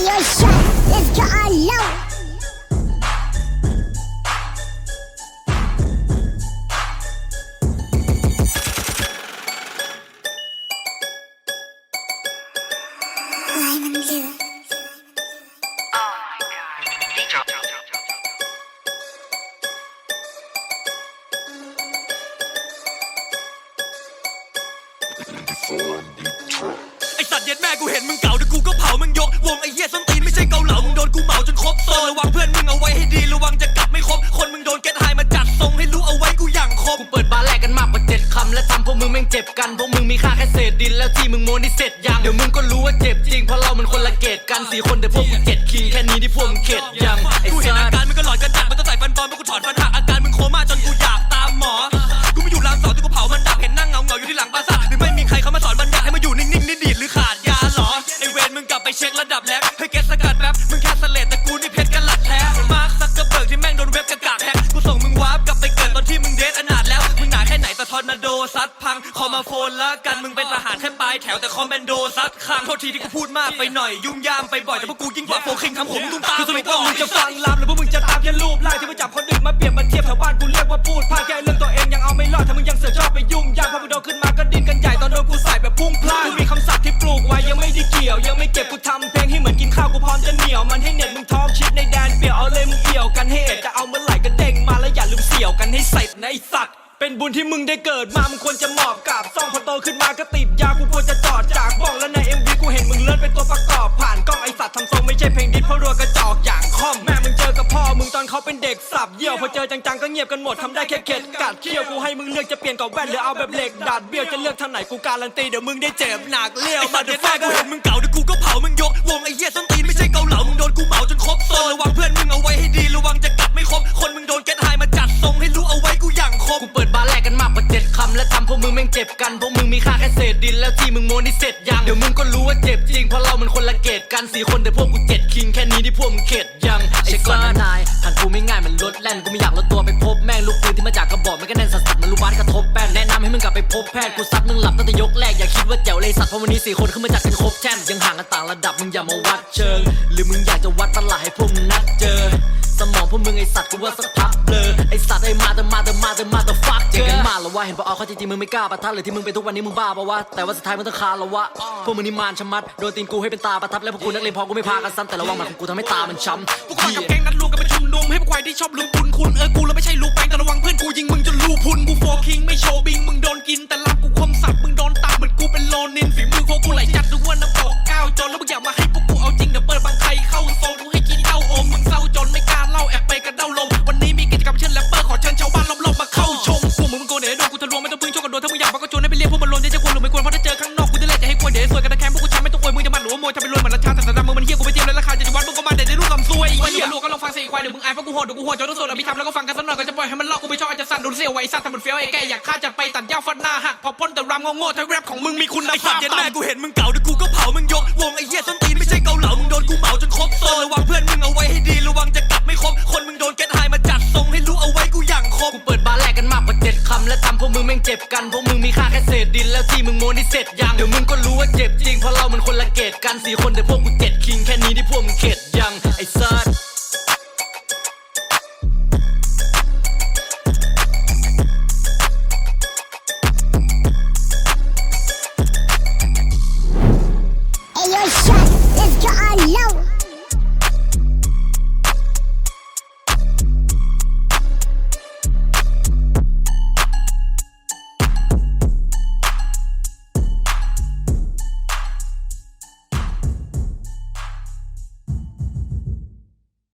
your shot is gone low. Lime and สัตว์เย็ดแม่กูเห็นมึงเก่าเดี๋ยวกูก็เผามึงยก วงไอ้เหี้ยส้นตีนไม่ใช่เกาเหลามึงโดนกูเหมาจนครบโซนระวังเพื่อนมึงเอาไว้ให้ดีระวังจะกลับไม่ครบคนมึงโดนเก็ตไฮมาจัดทรงให้รู้เอาไว้กูอย่างคมกูเปิดบาร์แลกกันมากกว่าเจ็ดคำและทำพวกมึงแม่งเจ็บกันพวกมึงมีค่าแค่เศษดินแล้วที่มึงโมนี่เสร็จยังเดี๋ยวมึงก็รู้ว่าเจ็บจริงเพราะเรามันคนละเกตกันสี่คนแต่พวกกูเจ็ดคิงแค่นี้ที่พวกมึงเข็ดยังารแค่ปลายแถวแต่คอมแบนโดซัดคางโทษทีที่กูพูดมากไปหน่อยยุ่งยามไปบ่อยแต่พวกกูยิ่งกว่าโฟคิงทำผมตุ้มตามคือสรุปว่ามึงจะฟังลามหรือว่ามึงจะตามแค่รูปไล่ที่มาจับคนอื่นมาเปรียบมาเทียบแถวบ้านกูเรียกว่าพูดพลาดแค่เรื่องตัวเองยังเอาไม่รอดถ้ามึงยังเสือชอบไปยุ่งยากพอมึงโดนขึ้นมาก็ดิ้นกันใหญ่ตอนโดนกูใส่แบบพุ่งพลาดกูมีคำศัพท์ที่ปลูกไว้ยังไม่ได้เกี่ยว ยังไม่เก็บกูทำเพลงให้เหมือนกินข้าวกูพร้อมจะเหนียวมันให้เหน็ตมึงท้องชิดในแดนเปียวเอาเลยมึงเอี่ยวกันให้เอ็ดจะเอาเมื่อไหร่ก็เด้งมาแล้วอย่าลืมเสี่ยวกันให้เสร็จนะไอ้สัตว์ บุญที่มึงได้เกิดมา มึงควรจะหมอบกับซ่องพอโตขึ้นมาก็ติดยา กูควรจะจอดจากบอกแล้วใน MV กูเห็นมึงเลื่อนเป็นตัวประกอบ ผ่านกล้องไอสัตว์ทำทรงไม่ใช่เพลงดิสเพราะรัวกระจอกอย่างคอมแม่มึงเจอกับพ่อมึงตอนเขาเป็นเด็กสับเยี่ยวพอเจอจังๆก็เงียบกันหมดทำได้แค่เข็ดกัดเขี้ยวกูให้มึงเลือกจะเปลี่ยนกับแว่นหรือเอาแบบเหล็กดัดเบี้ยวจะเลือกทางไหนกูการันตีเดี๋ยวมึงได้เจ็บหนักเลี้ยวไอสัมาเดี๋เย็ยวแม่แม่กูกูเห็นมึงเก่าเดี๋ยวกูก็เผา และทำพวกมึงแม่งเจ็บกันพวกมึงมีค่าแค่เศษดินแล้วที่มึงโมนี่เสร็จยังเดี๋ยวมึงก็รู้ว่าเจ็บจริงเพราะเรามันคนละเกตกันสี่คนแต่พวกกูเจ็ดคิงแค่นี้ที่พวกมึงเข็ดยังไอ้ก่อนนะนายผ่านกูไม่ง่ายเหมันรถแล่นกูไม่อยากลดตัวไปพบแม่งลูกปืนที่มาจากกระบอกไม่ก็แน่นสัสๆมันลูกบาสกระทบแป้นแนะนำให้มึงกลับไปพบแพทย์กูซัดมึงหลับตั้งแต่ยกแรกอย่าคิดว่าแจ๋วเลยสัตว์เพราะวันนี้สี่คนขึ้นมาจากกันครบแช่นยังห่างกันต่างระดับมึงอย่ามาวัดเชิง หรือมึงอยากจะวัดตลาดให้พวกมึงนัดเจอ สมองพวกมึงไอสัตว์กูว่าสักพักเบลอไอสัตว์ไอมาแต่มาแต่มาแต่มาแต่ฟักเจอกันมาแล้ ววะเห็นปะเอาเข้าจริงๆมึงไม่กล้าปะทัดเลยที่มึงเป็นทุกวันนี้มึงบ้าปะวะแต่ว่าสุดท้ายมึงต้องคานแล้ววะพวกมึงนี่มารชะมัดโดนตีนกูให้เป็นตาประทับแล้วพวกกูนักเลงพอกูไม่พากันซ้ำแต่ระวังมันของกูทำให้ตามันช้ำพวกควายกับแก๊งนัดรวมกันไปชุมนุมให้พวกควายที่ชอบลืมบุญคุณเออกูแล้วไม่ใช่ลูกแป้งแต่ระวังเพื่อนกูยิงมึงจนลูพุนกูโฟคิงไม่โชว์บิงมึงโดนกินแต่ลำกูคมสับมึงโดนตามเหมือนกูเป็นโลนินฝีมือพวกกูไหล วยจะมันรวยจะไปรวยเหมือนราชาแต่สนามมึงมันเฮี้ยกูไปเทียมแล้วราคาจะวัดมึงก็มาเดี๋ยวได้รู้คำซวยวันนี้ลูกก็ลองฟังเสียงควายเดี๋ยวมึงอายเพราะกูโหดเดี๋ยวกูโหดจนต้องสดอภิธรรมแล้วก็ฟังกันสักหน่อยก็จะปล่อยให้มันเลาะกูไปชอบอาจจะสั่นโดนเสียวไว้สั่นทำมันเฟี้ยวไอ้แกอยากฆ่าจะไปตัดยาฟันหน้าหักพอพ้นแต่รำโง่ๆถ้าแรปของมึงมีคุณไอสัภาตพว์เย็นแม่กูเห็นมึงเก่าเดี๋ยวกูก็เผามึงยกวงไอ้เหี้ยส้น และทำพวกมึงแม่งเจ็บกันพวกมึงมีค่าแค่เศษดินแล้วที่มึงโมนี่เสร็จยังเดี๋ยวมึงก็รู้ว่าเจ็บจริงเพราะเรามันคนละเกตกันสี่คนแต่พวกกูเจ็ดคิงแค่นี้ที่พวกมึงเข็ดยังไอ้ซัด